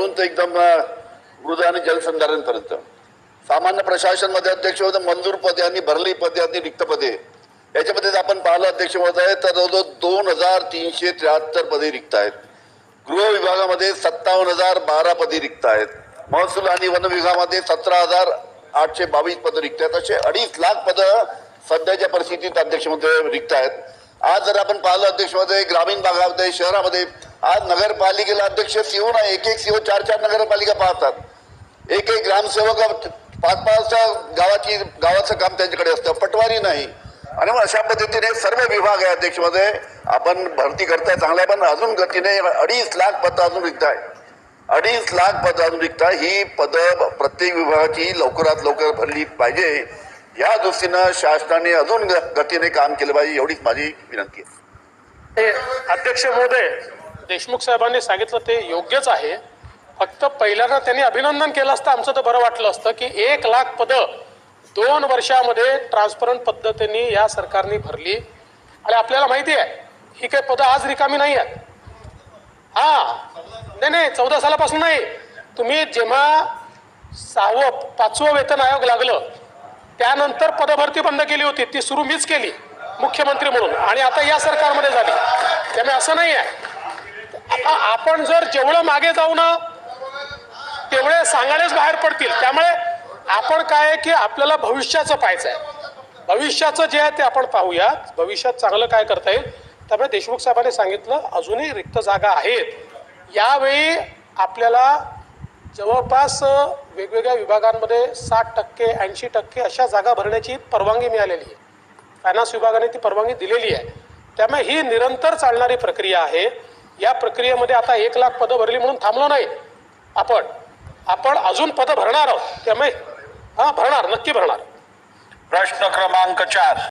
पासून ते एकदम मृद आणि जलसंधारणपर्यंत. सामान्य प्रशासनमध्ये अध्यक्ष होते मंजूर पदे आणि भरली पदे आणि रिक्त पदे. याच्यामध्ये जर आपण पाहिलं अध्यक्ष महोदय तर जवळजवळ दोन हजार तीनशे त्र्याहत्तर पदे रिक्त आहेत. गृह विभागामध्ये सत्तावन्न हजार बारा पदे रिक्त आहेत. महसूल आणि वन विभागामध्ये सतरा हजार आठशे बावीस पदं रिक्त आहेत. असे अडीच लाख पदं सध्याच्या परिस्थितीत अध्यक्षमध्ये रिक्त आहेत. आज जर आपण पाहिलं अध्यक्षमध्ये ग्रामीण भागामध्ये शहरामध्ये आज नगरपालिकेला अध्यक्ष सीओ नाही एक एक सीओ चार चार नगरपालिका पाहतात. एक एक ग्रामसेवक पाच पाच गावाची गावाचं काम त्यांच्याकडे असतं पटवारी नाही. आणि मग अशा पद्धतीने सर्व विभाग आहे अध्यक्षमध्ये आपण भरती करताय चांगल्या पण अजून गतीने अडीच लाख पदं अजून रिक्त आहे अडीच लाख पदं अजून रिक्त आहे ही पदं प्रत्येक विभागाची लवकरात लवकर भरली पाहिजे. या दृष्टीनं शासनाने अजून ग- गतीने काम केलं पाहिजे एवढीच माझी विनंती आहे. हे अध्यक्ष महोदय देशमुख साहेबांनी सांगितलं ते योग्यच आहे. फक्त पहिल्यांदा त्यांनी अभिनंदन केलं असतं आमचं तर बरं वाटलं असतं की एक लाख पदं दोन वर्षामध्ये ट्रान्सपरंट पद्धतीने या सरकारने भरली. आणि आपल्याला माहिती आहे ही काही पदं आज रिकामी नाही आहेत. हा नाही नाही चौदा सालापासून नाही. तुम्ही जेव्हा सहावं पाचवं वेतन आयोग लागलं त्यानंतर पदभरती बंद केली होती. ती सुरू मीच केली मुख्यमंत्री म्हणून. आणि आता या सरकारमध्ये झाली. त्यामुळे असं नाही आहे. आता आपण जर जेवढं मागे जाऊ ना तेवढे सांगायलाच बाहेर पडतील. त्यामुळे आपण काय आहे की आपल्याला भविष्याचं पाहायचं आहे भविष्याचं जे आहे ते आपण पाहूया भविष्यात चांगलं काय करता येईल त्यामुळे देशमुख साहेबांनी सांगितलं अजूनही रिक्त जागा आहेत. यावेळी आपल्याला जवळपास वेगवेगळ्या विभागांमध्ये साठ टक्के ऐंशी टक्के अशा जागा भरण्याची परवानगी मिळालेली आहे. फायनान्स विभागाने ती परवानगी दिलेली आहे. त्यामुळे ही निरंतर चालणारी प्रक्रिया आहे. या प्रक्रियेमध्ये आता एक लाख पदं भरली म्हणून थांबलो नाही आपण. आपण अजून पदं भरणार आहोत. त्यामुळे हां भरणार नक्की भरणार. प्रश्न क्रमांक चार.